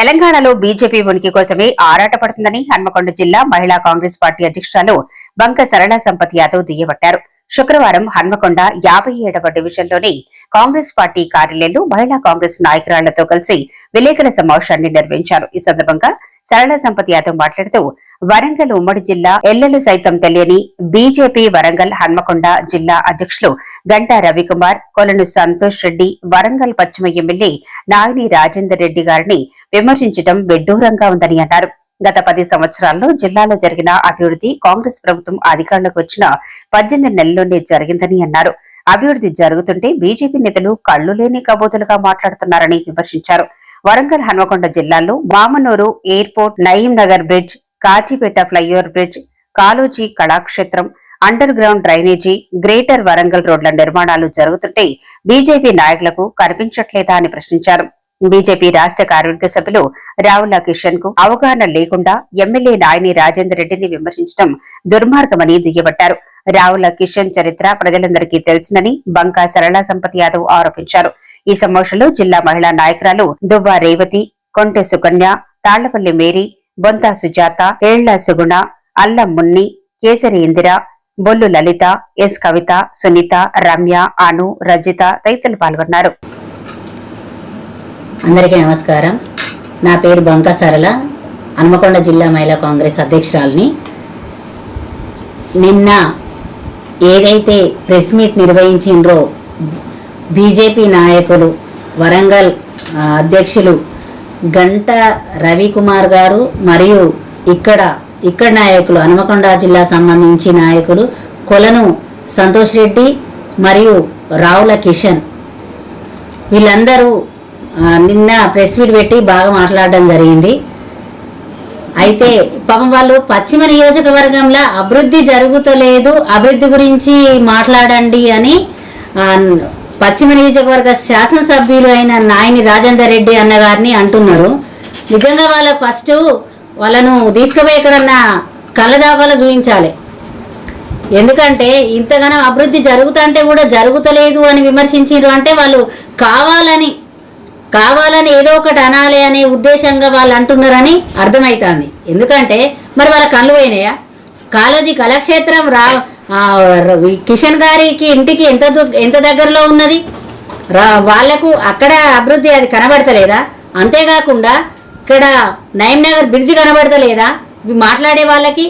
తెలంగాణలో బీజేపీ ఉనికి కోసమే ఆరాటపడుతుందని హన్మకొండ జిల్లా మహిళా కాంగ్రెస్ పార్టీ అధ్యక్షురాలు బంక సరళ సంపత్ యాదవ్ దుయ్యబట్టారు. శుక్రవారం హన్మకొండ యాభై ఏడవ డివిజన్లోని కాంగ్రెస్ పార్టీ కార్యాలయంలో మహిళా కాంగ్రెస్ నాయకురాళ్ళతో కలిసి విలేకరుల సమావేశాన్ని నిర్వహించారు. ఈ సందర్భంగా సరళ సంపత్ యాదవ్ మాట్లాడుతూ వరంగల్ ఉమ్మడి జిల్లా ఎల్లలు సైతం తెలియని బీజేపీ వరంగల్ హన్మకొండ జిల్లా అధ్యక్షులు గంటా రవికుమార్ కొలను సంతోష్ రెడ్డి వరంగల్ పశ్చిమ ఎమ్మెల్యే నాగిని రాజేందర్ రెడ్డి గారిని విమర్శించడం విడ్డూరంగా ఉందని అన్నారు. గత పది సంవత్సరాల్లో జిల్లాలో జరిగిన అభివృద్ధి కాంగ్రెస్ ప్రభుత్వం అధికారంలోకి వచ్చిన పద్దెనిమిది నెలల్లోనే జరిగిందని అన్నారు. అభివృద్ధి జరుగుతుంటే బీజేపీ నేతలు కళ్ళు లేని కబోతులుగా మాట్లాడుతున్నారని విమర్శించారు. వరంగల్ హన్మకొండ జిల్లాలో Mamnoor airport Nayeem Nagar bridge Kazipet flyover bridge Kaloji Kalakshetram underground drainage greater Warangal రోడ్ల నిర్మాణాలు జరుగుతుంటే బీజేపీ నాయకులకు కనిపించట్లేదా అని ప్రశ్నించారు. బీజేపీ రాష్ట్ర కార్యవర్గ సభ్యులు రావుల కిషన్కు అవగాహన లేకుండా ఎమ్మెల్యే నాయని రాజేందర్ రెడ్డిని విమర్శించడం దుర్మార్గమని దుయ్యబట్టారు. రావుల కిషన్ చరిత్ర ప్రజలందరికీ తెలిసినని బంకా సరళా సంపత్ యాదవ్ ఆరోపించారు. ఈ సమావేశంలో జిల్లా మహిళా నాయకురాలు దువ్వా రేవతి కొంటె సుకన్య తాళ్ళపల్లి మేరీ బొంతా సుజాత ఏళ్ళ సుగుణ అల్లం మున్ని కేసరి ఇందిర బొల్లు లలిత ఎస్ కవిత సునీత రమ్య అను రజిత తదితరులు పాల్గొన్నారు. అందరికీ నమస్కారం. నా పేరు బంక సరళ. హన్మకొండ జిల్లా మహిళా కాంగ్రెస్ అధ్యక్షురాలిని. నిన్న ఏదైతే ప్రెస్ మీట్ నిర్వహించిండ్రో బీజేపీ నాయకులు వరంగల్ అధ్యక్షులు గంట రవికుమార్ గారు మరియు ఇక్కడ ఇక్కడ నాయకులు హనుమకొండ జిల్లా సంబంధించి నాయకులు కొలను సంతోష్ రెడ్డి మరియు రావుల కిషన్. వీళ్ళందరూ నిన్న ప్రెస్ మీట్ పెట్టి బాగా మాట్లాడడం జరిగింది. అయితే పాపం వాళ్ళు పశ్చిమ నియోజకవర్గంలో అభివృద్ధి జరుగుతలేదు అభివృద్ధి గురించి మాట్లాడండి అని పశ్చిమ నియోజకవర్గ శాసనసభ్యులు అయిన నాయని రాజేందర్ రెడ్డి అన్నగారిని అంటున్నారు. నిజంగా వాళ్ళ ఫస్ట్ వాళ్ళను తీసుకుపోయి ఎక్కడన్నా కళ్ళదాగాలో చూపించాలి. ఎందుకంటే ఇంతగానో అభివృద్ధి జరుగుతుంటే కూడా జరుగుతలేదు అని విమర్శించారు అంటే వాళ్ళు కావాలని కావాలని ఏదో ఒకటి అనాలి అనే ఉద్దేశంగా వాళ్ళు అంటున్నారని అర్థమవుతుంది ఎందుకంటే మరి వాళ్ళ కళ్ళు పోయినాయా? కాలేజీ కళాక్షేత్రం రా కిషన్ గారికి ఇంటికి ఎంత ఎంత దగ్గరలో ఉన్నది? రా వాళ్ళకు అక్కడ అభివృద్ధి అది కనబడతలేదా? అంతేకాకుండా ఇక్కడ నయం నగర్ బ్రిడ్జ్ కనబడతలేదా? ఇవి మాట్లాడే వాళ్ళకి?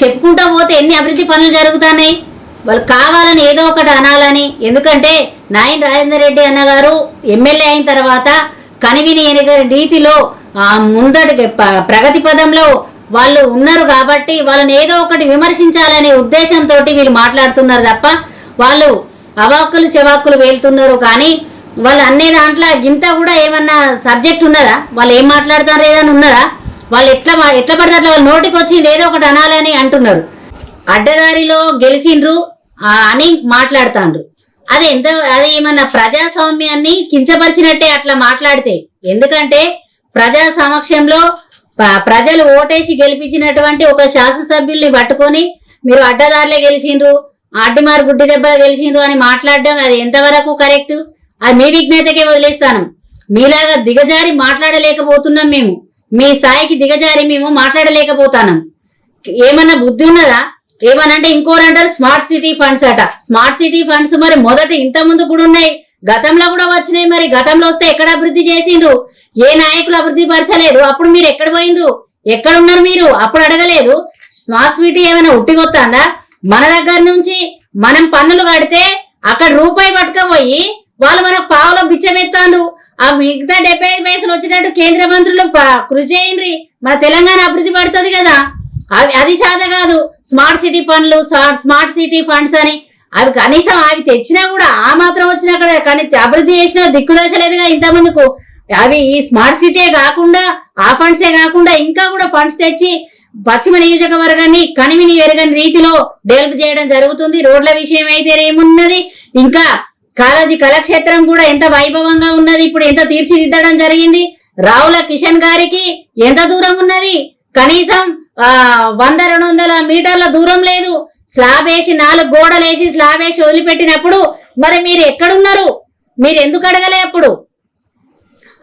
చెప్పుకుంటా పోతే ఎన్ని అభివృద్ధి పనులు జరుగుతున్నాయి? వాళ్ళు కావాలని ఏదో ఒకటి అనాలని. ఎందుకంటే నాయన్ రాజేందర్ రెడ్డి అన్నగారు ఎమ్మెల్యే అయిన తర్వాత కనివిని ఎనగని రీతిలో ఆ ప్రగతి పదంలో వాళ్ళు ఉన్నారు కాబట్టి వాళ్ళని ఏదో ఒకటి విమర్శించాలనే ఉద్దేశంతో వీళ్ళు మాట్లాడుతున్నారు తప్ప వాళ్ళు అవాక్కులు చెవాక్కులు వేలుతున్నారు కానీ వాళ్ళు అనే దాంట్లో గింత కూడా ఏమన్నా సబ్జెక్ట్ ఉన్నదా? వాళ్ళు ఏం మాట్లాడతారు ఏదైనా ఉన్నదా? వాళ్ళు ఎట్లా ఎట్లా పడితే అట్లా వాళ్ళ నోటికి వచ్చింది ఏదో ఒకటి అనాలని అంటున్నారు. అడ్డదారిలో గెలిచిండ్రు అని మాట్లాడుతాండ్రు. అది ఎంత అది ఏమన్నా ప్రజాస్వామ్యాన్ని కించపరిచినట్టే అట్లా మాట్లాడితే. ఎందుకంటే ప్రజా సమక్షంలో ప్రజలు ఓటేసి గెలిపించినటువంటి ఒక శాసనసభ్యుల్ని పట్టుకొని మీరు అడ్డదారులే గెలిచిండ్రు అడ్డిమారు గుడ్డి దెబ్బలు గెలిచిండ్రు అని మాట్లాడడం అది ఎంతవరకు కరెక్ట్? అది మీ విజ్ఞతకే వదిలేస్తాను. మీలాగా దిగజారి మాట్లాడలేకపోతున్నాం మేము. మీ స్థాయికి దిగజారి మేము మాట్లాడలేకపోతాను. ఏమన్నా బుద్ధి ఉన్నదా? ఏమనంటే ఇంకోరు అంటారు స్మార్ట్ సిటీ ఫండ్స్ అట. స్మార్ట్ సిటీ ఫండ్స్ మరి మొదటి ఇంత ముందు కూడా ఉన్నాయి. గతంలో కూడా వచ్చినాయి మరి. గతంలో వస్తే ఎక్కడ అభివృద్ధి చేసిండ్రు? ఏ నాయకులు అభివృద్ధి పరచలేదు? అప్పుడు మీరు ఎక్కడ పోయిండ్రు? ఎక్కడ ఉన్నారు మీరు? అప్పుడు అడగలేదు. స్మార్ట్ సిటీ ఏమైనా ఉట్టిగొత్తాందా? మన దగ్గర నుంచి మనం పన్నులు కడితే అక్కడ రూపాయి పట్టుకపోయి వాళ్ళు మనకు పావులో బిచ్చమెత్తాండ్రు ఆ మిగతా డెబ్బై ఐదు పైసలు వచ్చినట్టు కేంద్ర మంత్రులు కృషి చేయండి మన తెలంగాణ అభివృద్ధి పడుతుంది కదా. అవి అది చేత కాదు. స్మార్ట్ సిటీ పనులు స్మార్ట్ సిటీ ఫండ్స్ అని. అవి కనీసం అవి తెచ్చినా కూడా ఆ మాత్రం వచ్చినా అక్కడ కానీ అభివృద్ధి చేసిన దిక్కుదశ లేదుగా ఇంతమందికు. అవి ఈ స్మార్ట్ సిటీ కాకుండా ఆ ఫండ్సే కాకుండా ఇంకా కూడా ఫండ్స్ తెచ్చి పశ్చిమ నియోజకవర్గాన్ని కనివిని ఎరగని రీతిలో డెవలప్ చేయడం జరుగుతుంది. రోడ్ల విషయం అయితే ఏమున్నది? ఇంకా కాలేజీ కళాక్షేత్రం కూడా ఎంత వైభవంగా ఉన్నది? ఇప్పుడు ఎంత తీర్చిదిద్దడం జరిగింది? రావుల కిషన్ గారికి ఎంత దూరం ఉన్నది? కనీసం వంద రెండు వందల మీటర్ల దూరం లేదు. స్లాబ్ వేసి నాలుగు గోడలు వేసి స్లాబ్ వేసి వదిలిపెట్టినప్పుడు మరి మీరు ఎక్కడున్నారు? మీరు ఎందుకు అడగలే అప్పుడు?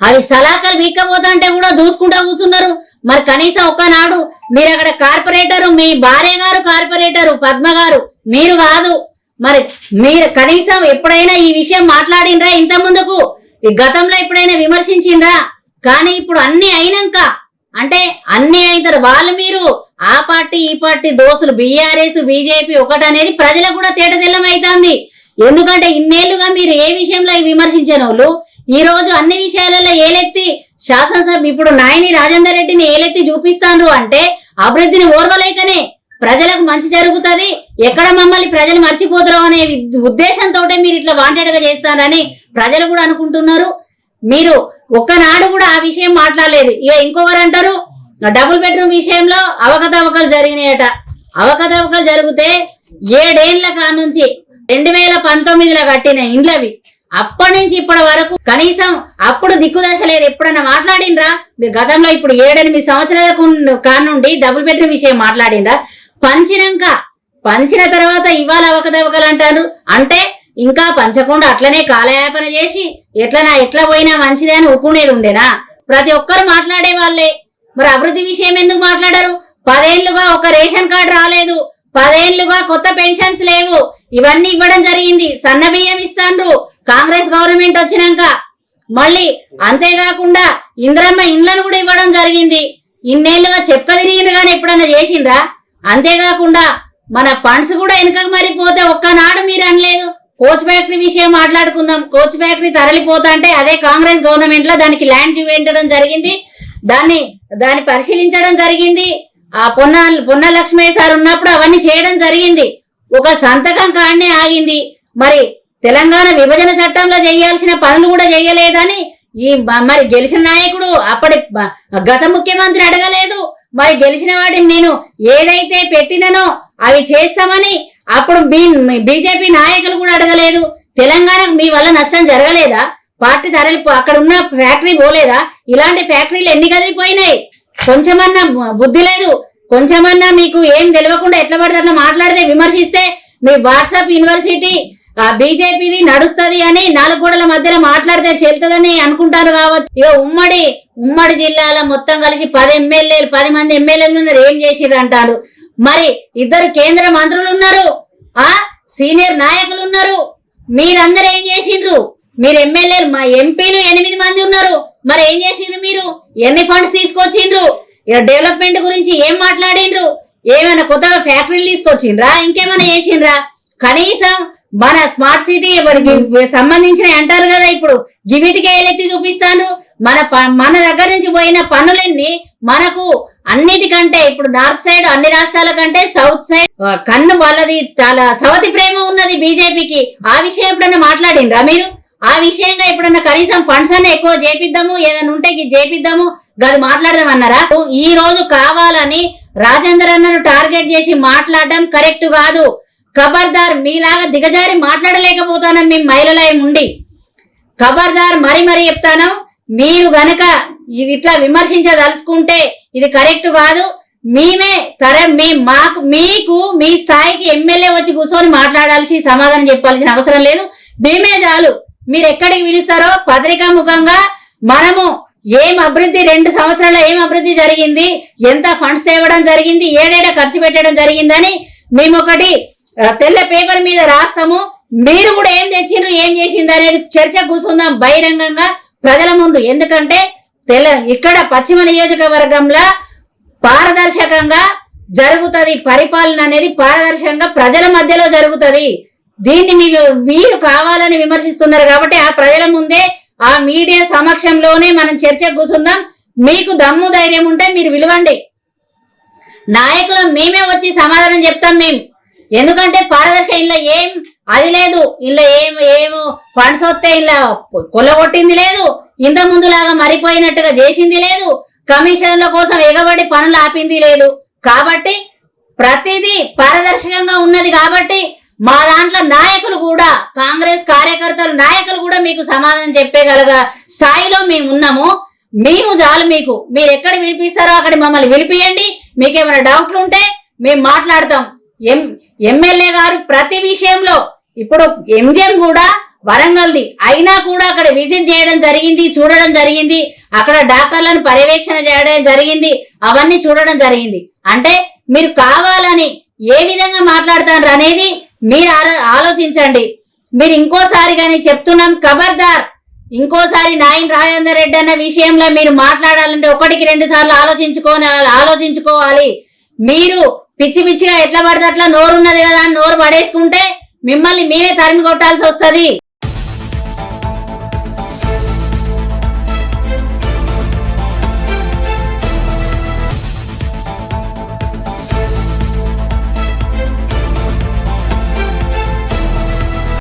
అవి సలాకలు వీక్కపోతుంటే కూడా చూసుకుంటా కూర్చున్నారు. మరి కనీసం ఒకనాడు మీరు అక్కడ కార్పొరేటరు మీ భార్య గారు కార్పొరేటరు పద్మ గారు మీరు కాదు. మరి మీరు కనీసం ఎప్పుడైనా ఈ విషయం మాట్లాడిండ్రా ఇంత ముందుకు ఈ గతంలో ఎప్పుడైనా విమర్శించిండ్రా కానీ ఇప్పుడు అన్ని అయినాక అంటే అన్ని అవుతారు. వాళ్ళు మీరు ఆ పార్టీ ఈ పార్టీ దోస్తులు బీఆర్ఎస్ బీజేపీ ఒకటనేది ప్రజలకు కూడా తేటతెల్లం అవుతుంది ఎందుకంటే ఇన్నేళ్ళుగా మీరు ఏ విషయంలో విమర్శించిన వాళ్ళు ఈ రోజు అన్ని విషయాలలో ఏలెత్తి శాసనసభ ఇప్పుడు నాయని రాజేందర్ రెడ్డిని ఏలెత్తి చూపిస్తాను అంటే అభివృద్ధిని ఓర్వలేకనే ప్రజలకు మంచి జరుగుతుంది. ఎక్కడ మమ్మల్ని ప్రజలు మర్చిపోతారో అనే ఉద్దేశంతో మీరు ఇట్లా వాంటెడ్గా చేస్తారని ప్రజలు కూడా అనుకుంటున్నారు. మీరు ఒక్కనాడు కూడా ఆ విషయం మాట్లాడలేదు. ఇక ఇంకొకరు అంటారు? డబుల్ బెడ్రూమ్ విషయంలో అవకతవకలు జరిగినాయట. అవకతవకలు జరిగితే ఏడేండ్ల కానుంచి రెండు వేల పంతొమ్మిదిలో కట్టిన ఇండ్లవి. అప్పటి నుంచి ఇప్పటి వరకు కనీసం అప్పుడు దిక్కుదశ లేదు. ఎప్పుడన్నా మాట్లాడిండ్రా? మీరు గతంలో ఇప్పుడు ఏడెనిమిది సంవత్సరాలకు కానుండి డబుల్ బెడ్రూమ్ విషయం మాట్లాడిండ్రా? పంచినాక పంచిన తర్వాత ఇవాళ అవకతవకలు అంటారు? అంటే ఇంకా పంచకుండా అట్లనే కాలయాపన చేసి ఎట్లనా ఎట్లా పోయినా మంచిదే అని ఒప్పుకునేది ఉండేనా? ప్రతి ఒక్కరు మాట్లాడే వాళ్ళే. మరి అభివృద్ధి విషయం ఎందుకు మాట్లాడరు? పదేళ్ళుగా ఒక రేషన్ కార్డు రాలేదు. పదేళ్ళుగా కొత్త పెన్షన్స్ లేవు. ఇవన్నీ ఇవ్వడం జరిగింది. సన్న బియ్యం ఇస్తాండ్రు. కాంగ్రెస్ గవర్నమెంట్ వచ్చినాక. మళ్ళీ అంతేకాకుండా ఇందిరమ్మ ఇండ్లను కూడా ఇవ్వడం జరిగింది. ఇన్నేళ్ళుగా చెప్పుక తిరిగింది కానీ ఎప్పుడన్నా చేసిందా అంతేకాకుండా మన ఫండ్స్ కూడా వెనకకు మరిపోతే ఒక్కనాడు మీరు అనలేదు. కోచ్ ఫ్యాక్టరీ విషయం మాట్లాడుకుందాం. కోచ్ ఫ్యాక్టరీ తరలిపోతా అంటే అదే కాంగ్రెస్ గవర్నమెంట్లో దానికి ల్యాండ్ చూపించడం జరిగింది. దాన్ని దాన్ని పరిశీలించడం జరిగింది. ఆ పొన్న పొన్న లక్ష్మయ్య సార్ ఉన్నప్పుడు అవన్నీ చేయడం జరిగింది. ఒక సంతకం కాడనే ఆగింది. మరి తెలంగాణ విభజన చట్టంలో చేయాల్సిన పనులు కూడా చేయలేదని ఈ మరి గెలిచిన నాయకుడు అప్పటి గత ముఖ్యమంత్రి అడగలేదు. మరి గెలిచిన వాటిని నేను ఏదైతే పెట్టిననో అవి చేస్తామని అప్పుడు బీజేపీ నాయకులు కూడా అడగలేదు. తెలంగాణకు మీ వల్ల నష్టం జరగలేదా? పార్టీ ధరలు అక్కడ ఉన్న ఫ్యాక్టరీ పోలేదా? ఇలాంటి ఫ్యాక్టరీలు ఎన్ని కదిలిపోయినాయి? కొంచెమన్నా బుద్ధి లేదు. కొంచెమన్నా మీకు ఏం తెలియకుండా ఎట్లా పడితే అట్లా మాట్లాడితే విమర్శిస్తే మీ వాట్సాప్ యూనివర్సిటీ ఆ బీజేపీది నడుస్తుంది అని నాలుగు గోడల మధ్యలో మాట్లాడితే చెల్తుందని అనుకుంటారు కావచ్చు. ఇక ఉమ్మడి ఉమ్మడి జిల్లాలో మొత్తం కలిసి పది ఎమ్మెల్యేలు పది మంది ఎమ్మెల్యేలు ఉన్నారు. ఏం చేసిర్రు అంటారు? మరి ఇద్దరు కేంద్ర మంత్రులు ఉన్నారు. ఆ సీనియర్ నాయకులు ఉన్నారు. మీరందరూ ఏం చేసిండ్రు? మీరు ఎమ్మెల్యేలు మా ఎంపీలు ఎనిమిది మంది ఉన్నారు. మరి ఏం చేసిండ్రు మీరు? ఎన్ని ఫండ్స్ తీసుకొచ్చిండ్రు? డెవలప్మెంట్ గురించి ఏం మాట్లాడిండ్రు? ఏమైనా కొత్తగా ఫ్యాక్టరీలు తీసుకొచ్చిండ్రా? ఇంకేమైనా చేసిండ్రా? కనీసం మన స్మార్ట్ సిటీ సంబంధించిన అంటారు కదా ఇప్పుడు. గివిటికే ఎలెత్తి చూపిస్తాను మన మన దగ్గర నుంచి పోయిన పనులన్నీ మనకు అన్నిటికంటే ఇప్పుడు నార్త్ సైడ్ అన్ని రాష్ట్రాల కంటే సౌత్ సైడ్ కన్ను వాళ్ళది చాలా సవతి ప్రేమ ఉన్నది బీజేపీకి. ఆ విషయం ఎప్పుడన్నా మాట్లాడిండ్రా మీరు? ఆ విషయంగా ఎప్పుడన్నా కనీసం ఫండ్స్ అన్న ఎక్కువ చేపిద్దాము ఏదైనా ఉంటే చేపిద్దాము గది మాట్లాడదాం అన్నారా ఈ రోజు కావాలని రాజేందర్ అన్నను టార్గెట్ చేసి మాట్లాడడం కరెక్ట్ కాదు. ఖబర్దార్ మీలాగా దిగజారి మాట్లాడలేకపోతానం మేము మహిళలయం ఉండి. ఖబర్దార్ మరి మరి చెప్తాను మీరు గనక ఇది ఇట్లా విమర్శించదలుచుకుంటే ఇది కరెక్ట్ కాదు. మేమే తర మీ మాకు మీకు మీ స్థాయికి ఎమ్మెల్యే వచ్చి కూర్చొని మాట్లాడాల్సి సమాధానం చెప్పాల్సిన అవసరం లేదు. మేమే చాలు. మీరు ఎక్కడికి పిలుస్తారో పత్రికా ముఖంగా మనము ఏం అభివృద్ధి రెండు సంవత్సరాల ఏం అభివృద్ధి జరిగింది ఎంత ఫండ్స్ తేవడం జరిగింది ఏడేడ ఖర్చు పెట్టడం జరిగిందని మేము ఒకటి తెల్ల పేపర్ మీద రాస్తాము. మీరు కూడా ఏం తెచ్చిండ్రు ఏం చేసింది అనేది చర్చ కూర్చుందాం బహిరంగంగా. ప్రజల ముందు. ఎందుకంటే తెల ఇక్కడ పశ్చిమ నియోజకవర్గంలో పారదర్శకంగా జరుగుతుంది పరిపాలన అనేది పారదర్శకంగా ప్రజల మధ్యలో జరుగుతుంది. దీన్ని మీరు మీరు కావాలని విమర్శిస్తున్నారు కాబట్టి ఆ ప్రజల ముందే ఆ మీడియా సమక్షంలోనే మనం చర్చ కూర్చుందాం మీకు దమ్ము ధైర్యం ఉంటే మీరు విలువండి. నాయకులు మేమే వచ్చి సమాధానం చెప్తాం మేము. ఎందుకంటే పారదర్శక ఇలా ఏం అది లేదు. ఇలా ఏం ఏమో ఫండ్స్ వస్తే ఇలా కొల్లగొట్టింది లేదు. ఇంత ముందులాగా మరిపోయినట్టుగా చేసింది లేదు. కమిషన్ల కోసం ఎగబడి పనులు ఆపింది లేదు. కాబట్టి ప్రతిదీ పారదర్శకంగా ఉన్నది కాబట్టి మా దాంట్లో నాయకులు కూడా కాంగ్రెస్ కార్యకర్తలు నాయకులు కూడా మీకు సమాధానం చెప్పేగలగ స్థాయిలో మేము ఉన్నాము. మేము చాలు మీకు. మీరు ఎక్కడ వినిపిస్తారో అక్కడ మమ్మల్ని వినిపియండి. మీకు ఏమైనా డౌట్లు ఉంటే మేము మాట్లాడతాం. ఎం ఎమ్మెల్యే గారు ప్రతి విషయంలో ఇప్పుడు ఎంజిఎం కూడా వరంగల్ది. అయినా కూడా అక్కడ విజిట్ చేయడం జరిగింది చూడడం జరిగింది. అక్కడ డాక్టర్లను పర్యవేక్షణ చేయడం జరిగింది. అవన్నీ చూడడం జరిగింది. అంటే మీరు కావాలని ఏ విధంగా మాట్లాడతారు అనేది మీరు ఆలో- ఆలోచించండి. మీరు ఇంకోసారి కానీ చెప్తున్నాం ఖబర్దార్ ఇంకోసారి నాయన్ రాజేందర్ రెడ్డి అన్న విషయంలో మీరు మాట్లాడాలంటే ఒకటికి రెండు సార్లు ఆలోచించుకోని ఆలోచించుకోవాలి. మీరు పిచ్చి పిచ్చిగా ఎట్లా పడితే అట్లా నోరు ఉన్నది కదా అని నోరు పడేసుకుంటే మిమ్మల్ని మేమే తరిమి కొట్టాల్సి వస్తది.